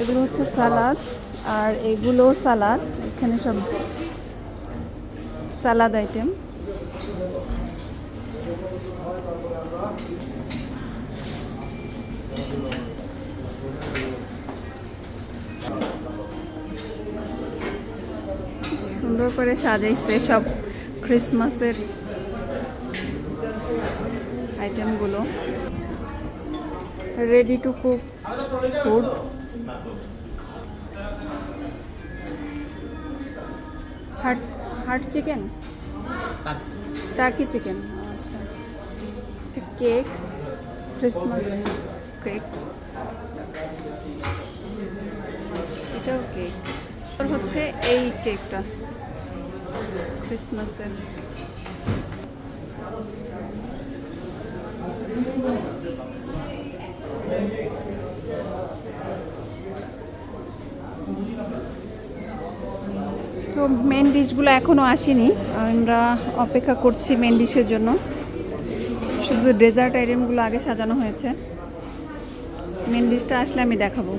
এগুলো হচ্ছে সালাদ, আর এগুলো সালাদ। এখানে সব সালাদ আইটেম। সুন্দর করে সাজাইছে সব ক্রিসমাসের আইটেমগুলো ready to cook food heart heart chicken? Turkey chicken আচ্ছা। Cake Christmas cake. এটাও কেক। হচ্ছে এই কেকটা ক্রিসমাসের। তো মেন ডিশগুলো এখনও আসেনি। আমরা অপেক্ষা করছি মেন ডিশের জন্য। শুধু ডেজার্ট আইটেমগুলো আগে সাজানো হয়েছে। মেন ডিশটা আসলে আমি দেখাবো।